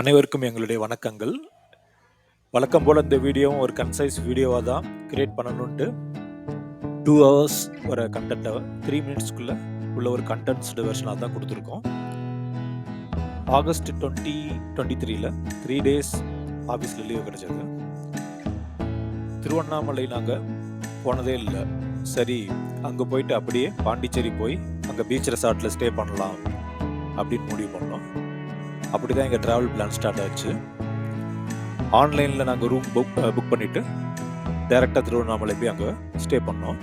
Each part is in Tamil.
அனைவருக்கும் எங்களுடைய வணக்கங்கள். வழக்கம் போல் இந்த வீடியோவும் ஒரு கன்சைஸ் வீடியோவாக தான் கிரியேட் பண்ணணுன்ட்டு டூ ஹவர்ஸ் ஒரு கண்டென்ட்டை த்ரீ மினிட்ஸ்க்குள்ளே உள்ள ஒரு கண்டென்ட்ஸ்டு வெர்ஷனாக தான் கொடுத்துருக்கோம். ஆகஸ்ட் டுவெண்ட்டி டுவெண்ட்டி த்ரீல த்ரீ டேஸ் ஆஃபீஸில் லீவ் கிடச்சது. திருவண்ணாமலை நாங்கள் போனதே இல்லை. சரி அங்கே போயிட்டு அப்படியே பாண்டிச்சேரி போய் அங்கே பீச் ரெசார்ட்டில் ஸ்டே பண்ணலாம் அப்படின்னு முடிவு பண்ணோம். அப்படி தான் எங்கள் ட்ராவல் பிளான் ஸ்டார்ட் ஆச்சு ஆன்லைனில் நாங்கள் ரூம் புக் புக் பண்ணிவிட்டு டைரெக்டாக திருவண்ணாமலை போய் அங்கே ஸ்டே பண்ணோம்.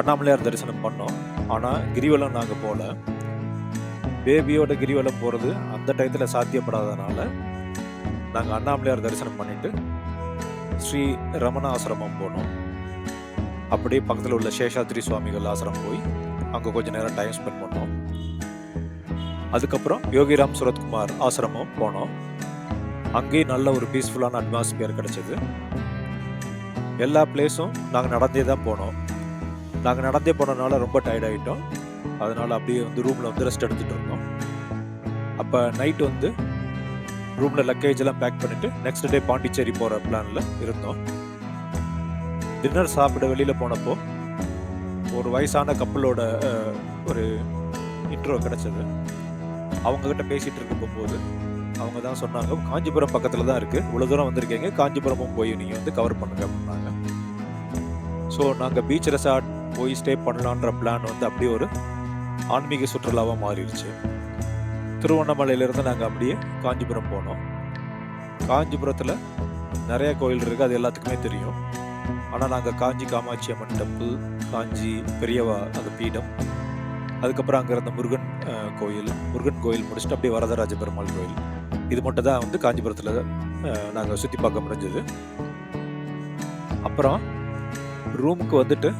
அண்ணாமலையார் தரிசனம் பண்ணோம். ஆனால் கிரிவலம் நாங்கள் போகல பேபியோட கிரிவலம் போகிறது அந்த டயத்தில் சாத்தியப்படாதனால நாங்கள் அண்ணாமலையார் தரிசனம் பண்ணிவிட்டு ஸ்ரீ ரமண ஆசிரமம் போனோம். அப்படியே பக்கத்தில் உள்ள சேஷாத்ரி சுவாமிகள் ஆசிரமம் போய் அங்கே கொஞ்ச நேரம் டைம் ஸ்பெண்ட் பண்ணோம். அதுக்கப்புறம் யோகிராம் சுரத்குமார் ஆசிரமம் போனோம். அங்கேயும் நல்ல ஒரு பீஸ்ஃபுல்லான அட்மாஸ்பியர் கிடச்சிது. எல்லா பிளேஸும் நாங்கள் நடந்தே தான் போனோம். நாங்கள் நடந்தே போனதுனால ரொம்ப டயர்ட் ஆகிட்டோம் அதனால் அப்படியே வந்து ரூமில் வந்து ரெஸ்ட் எடுத்துகிட்டு இருந்தோம் அப்போ நைட் வந்து ரூமில் லக்கேஜ் எல்லாம் பேக் பண்ணிவிட்டு நெக்ஸ்ட் டே பாண்டிச்சேரி போகிற பிளானில் இருந்தோம். டின்னர் சாப்பிட வெளியில் போனப்போ ஒரு வயசான கப்பலோட ஒரு இன்ட்ரோ கிடச்சது. அவங்கக்கிட்ட பேசிகிட்டு இருக்கும் போது அவங்க தான் சொன்னாங்க காஞ்சிபுரம் பக்கத்தில் தான் இருக்குது இவ்வளோ தூரம் வந்திருக்கீங்க. காஞ்சிபுரமும் போய் நீங்கள் வந்து கவர் பண்ணுங்க அப்படின்னாங்க. ஸோ நாங்கள் பீச் ரெசார்ட் போய் ஸ்டே பண்ணலான்ற பிளான் வந்து அப்படியே ஒரு ஆன்மீக சுற்றுலாவாக மாறிடுச்சு. திருவண்ணாமலையிலேருந்து நாங்கள் அப்படியே காஞ்சிபுரம் போனோம். காஞ்சிபுரத்தில் நிறைய கோயில் இருக்குது அது எல்லாத்துக்குமே தெரியும். ஆனால் நாங்கள் காஞ்சி காமாட்சி அம்மன் டெம்பிள் காஞ்சி பெரியவா அந்த பீடம் அதுக்கப்புறம் அங்கே இருந்த முருகன் கோயில். முருகன் கோயில் முடிச்சுட்டு அப்படியே வரதராஜ பெருமாள் கோயில். இது மட்டும் தான் வந்து காஞ்சிபுரத்தில் நாங்கள் சுற்றி பார்க்க முடிஞ்சது. அப்புறம் ரூமுக்கு வந்துட்டு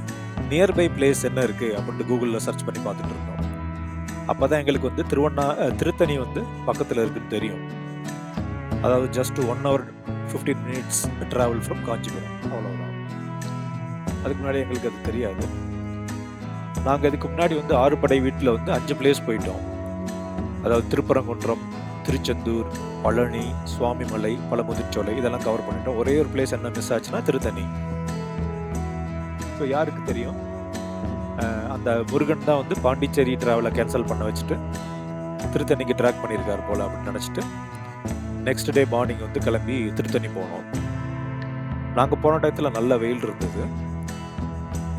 நியர்பை பிளேஸ் என்ன இருக்குது அப்படின்ட்டு கூகுளில் சர்ச் பண்ணி பார்த்துட்டு இருந்தோம். அப்போ தான் எங்களுக்கு வந்து திருவண்ணா திருத்தணி வந்து பக்கத்தில் இருக்குன்னு தெரியும். அதாவது just one hour fifteen minutes travel from Kanchipuram. அவ்வளோதான் அதுக்கு முன்னாடி எங்களுக்கு அது தெரியாது. நாங்கள் இதுக்கு முன்னாடி வந்து ஆறுபடை வீட்டில் வந்து அஞ்சு பிளேஸ் போயிட்டோம். அதாவது திருப்பரங்குன்றம் திருச்செந்தூர் பழனி சுவாமிமலை பழமுதிர்ச்சோலை இதெல்லாம் கவர் பண்ணிட்டோம். ஒரே ஒரு பிளேஸ் என்ன மிஸ் ஆச்சுன்னா திருத்தணி. ஸோ யாருக்கு தெரியும்? அந்த முருகன் தான் வந்து பாண்டிச்சேரி ட்ராவலை கேன்சல் பண்ண வச்சுட்டு திருத்தணிக்கு ட்ராக் பண்ணியிருக்காரு போல் அப்படின்னு நினச்சிட்டு நெக்ஸ்ட் டே மார்னிங் வந்து கிளம்பி திருத்தணி போனோம். நாங்கள் போன டயத்தில் நல்ல வெயில் இருந்தது.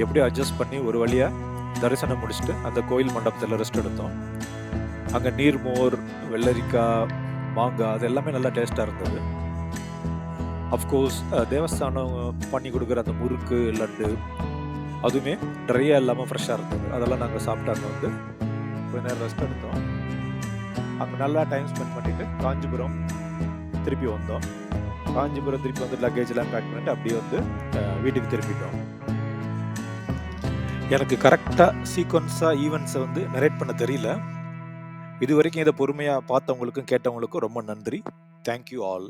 எப்படியும் அட்ஜஸ்ட் பண்ணி ஒரு வழியாக தரிசனம் முடிச்சுட்டு அந்த கோயில் மண்டபத்தில் ரெஸ்ட் எடுத்தோம். அங்கே நீர்மோர் வெள்ளரிக்காய் மாங்காய் அது எல்லாமே நல்லா டேஸ்ட்டாக இருந்தது. அஃப்கோர்ஸ் தேவஸ்தானம் பண்ணி கொடுக்குற அந்த முறுக்கு லட்டு அதுவுமே ட்ரையாக இல்லாமல் ஃப்ரெஷ்ஷாக இருந்தது. அதெல்லாம் நாங்கள் சாப்பிட்டாங்க வந்து கொஞ்ச நேரம் ரெஸ்ட் எடுத்தோம். அங்கே நல்லா டைம் ஸ்பெண்ட் பண்ணிவிட்டு காஞ்சிபுரம் திருப்பி வந்தோம். காஞ்சிபுரம் திருப்பி வந்து லக்கேஜ்லாம் பேக் பண்ணிட்டு அப்படியே வந்து வீட்டுக்கு திரும்பிட்டோம். எனக்கு கரெக்டாக சீக்வன்ஸாக ஈவெண்ட்ஸை வந்து நரேட் பண்ண தெரியல. இது வரைக்கும் இதை பொறுமையாக பார்த்தவங்களுக்கும் கேட்டவங்களுக்கும் ரொம்ப நன்றி. Thank you all